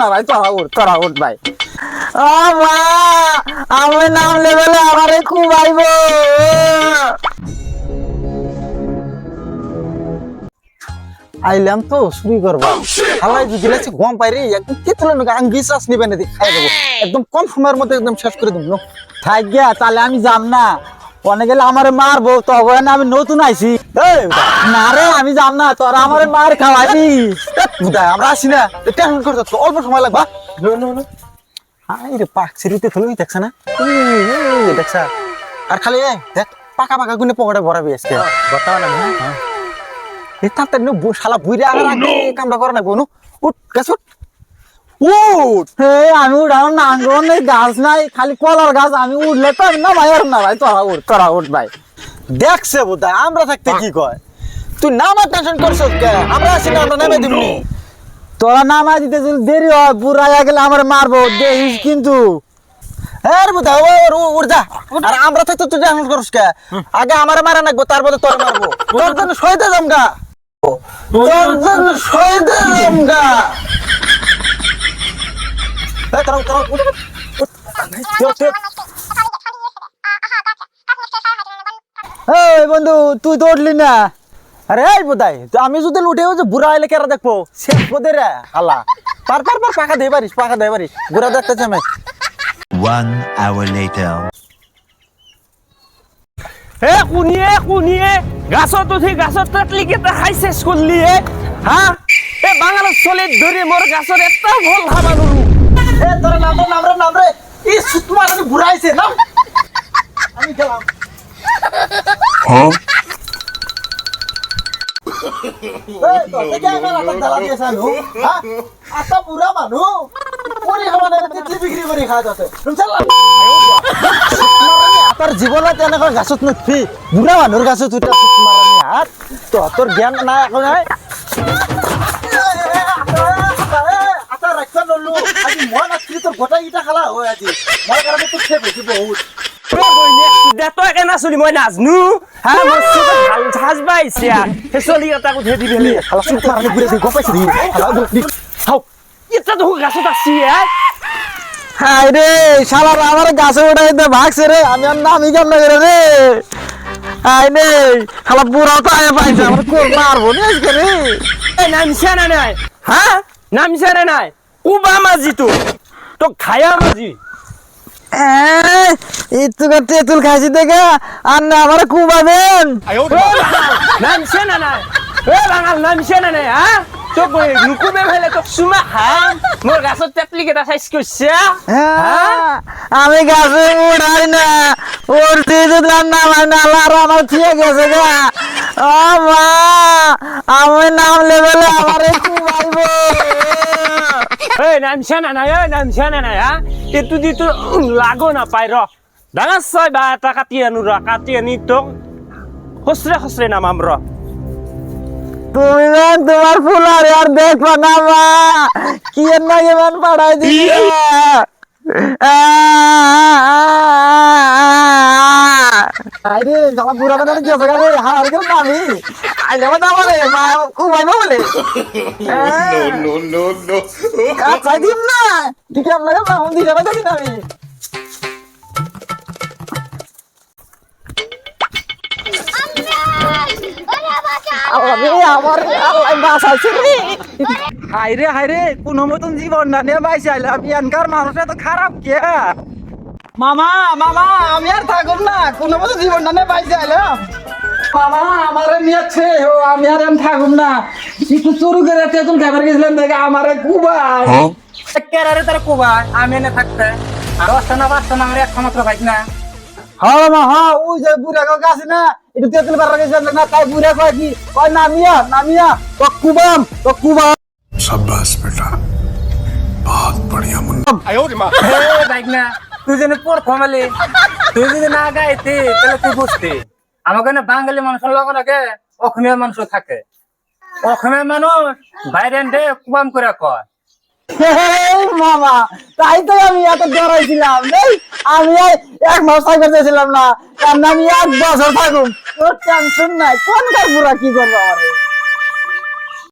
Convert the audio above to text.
না ভাই উঠ উঠ ভাই। ও মা নাম আমারে খুব আইব আইলাম তো শুরু করবা। হালাই গেছে গম পাই রে একদম তেতুলে নাকি আঙ্গি চাষ নিবে না খাই দেবো। একদম কম সময়ের মধ্যে একদম শেষ করে দেবো। থাক গিয়া, তাহলে আমি যাম না। অনেক গেলে আমারে মারবো তখন আমি নতুন আইছি। না রে আমি যাম না তোরা আমারে মার খাওয়াবি। আমরা আসি না। টেনশন করতে তো অল্প সময় লাগবা আই রে পাক সিরিতে থলই দেখছ না। দেখছ। আর খালি দেখ পাকা পাকা গুনে পকেটে ভরাবি আজকে। বর্তমান না হ্যাঁ। নো বু- শালা বুইরে আগার আগে কামটা করে না বনু উঠ গাছ উঠ। উঠ। হে আমি উঠাও নাঙ্গন নেই গাছ নাই খালি কলার গাছ আমি উঠলে তো না ভাই আর না ভাই তোরা উঠ তোরা উঠ ভাই। দেখছে বোধ আমরা থাকতে কি কয়? তুই নামা টেনশন করছ কে? আমরা আছি না আমরা নামে দিবনি তোরা নামা দিতে যদি দেরি হয় বুড়াইয়া গেলে আমার মারবো দেখিস কিন্তু। এর বুঝা ও উড় যা। আর আমরা থাকতে তুই টেনশন করছ কে? আগে আমারে মারা নাকবো তারপরে তোর মারবো। তোর জন্য সইতে যাম গা। তোর জন্য সইতে যাম গা। এই বন্ধু তুই তো উঠলি না। আরে এই বোধাই আমি যদি উঠেও যে বুড়া হইলে কেরা দেখব? শেষ বোধে রে হালা। পার পার পার পাকা দিয়ে পারিস পাকা দিয়ে পারিস বুড়া দেখতেছে আমি One hour later. হে কুনিয়ে কুনিয়ে গাছত উঠি গাছত তাতলি কেইটা খাই চেচ করলি হে? হা এ বাঙালত চলে ধৰি মোৰ গাছত এটা ফল খাবা নোৱাৰো এ তোর নাম রে নাম রে নাম রে। এই সুতমার আমি বুড়া নাম। আমি গেলাম। হ্যাঁ? যাতে তোর জীবনত এনেকুৱা গাছত নুঠবি। বুঢ়া মানুহৰ গাছত উঠা মাৰানি হাত তহঁতৰ জ্ঞান নাই একো নাই। আজি মই নাছিলি তোৰ গোটাই ইটা খালা হয় আজি মই কাৰণে তোক শেষ হৈছে বহুত। দে তই কেনা চলি মই নাজনো। হা মোৰ চকুত ভালো সাজ পাইছে সেই চলি এটাক উঠাই দিবি হেলি খালা সুত মাৰানি ঘূৰি আছে গম পাইছে খালা চাওক দেখো। গাছত আছি হাই রে শালার আমার গাছে উঠাইতে ভাগছে রে আমি আর নামি কেমন করে রে? হাই রে খালা বুড়াও তো আয় পাইছে আমার কোর মারবো নি আজকে রে? নামছে না নাই? হা নামছে না নাই? কুবা মাজি তো তোক খায়া মাজি। ইতুকা তেঁতুল খাইছি দেখে আর না আমার কুবাবেন নামছে না এ বাঙাল নামছে না নুকুবে ফেলে গাছত তেতলি কৰিছে। হ্যাঁ, আমি গাছে উড়াই না উড়তে দিলাম না আমার নালার আমার ঠিক গেছে গা। ও মা আমি নাম লেবেলে আমার একটু কুবাইবো এই নামছে না নাই ঐ নামছে না নাই হ্যাঁ এইটো দি তোৰ লাগো নাপায় ৰ। ডাঙৰ ছয় বা এটা কাটি আনো ৰ কাটি আনি তোক। খচৰে খচৰে নামাম ৰ। তুমি ম্যান তোমার ফুলার আর দেখো না মা কি এর নাকি ম্যান পাড়াই দিছে বুড়া বানানো কি আছে? রে হার গেল না আমি আইলে মা দাও রে মা খুব আইবো বলে নো নো নো নো কাছে দিম না। ঠিক আছে আপনাকে মা দিন যাবে দিন আমি? আরে আমার আল্লাহ বাঁচাইছে রে। হাইরে হাইরে কোনো মতন জীবন না নিয়ে বাইসে আইলাম এনকার মানুষ এত খারাপ কে? মামা মামা আমি আর থাকুম না। কোনো মতো জীবনটা নিয়ে বাইসে আইলাম। মামা আমার নিয়েছে ও আমি আর এম থাকুম না। একটু চুরু করে তেতুল খাবার গেছিলাম দেখে আমারে কুবায়। হ্যাঁ? কেরারে তার কুবায় আমি এনে থাকতে। আর অষ্টনা বাষ্টনা আমার একটা মাত্র বাইক না। হ্যাঁ মা হ্যাঁ যে বুড়া কাউকে না একটু তেতুল পাড়া গেছিলাম না তাই বুড়া কয় কি? কয় নামিয়া নামিয়া তো কুবাম তো কুবাম। বহুত বড়িয়া মুন্না। না। তুই যেন পর কমালি। তুই যদি না গাইতি, তাহলে তুই বুঝতি। বাঙালি মানুষের লগে লগে অসমীয়া মানুষ থাকে। অসমীয়া মানুষ বাইরে কুবাম করে কয়। মামা, তাই তো আমি আমি এক না। আমি নাই, কোন কার কি করব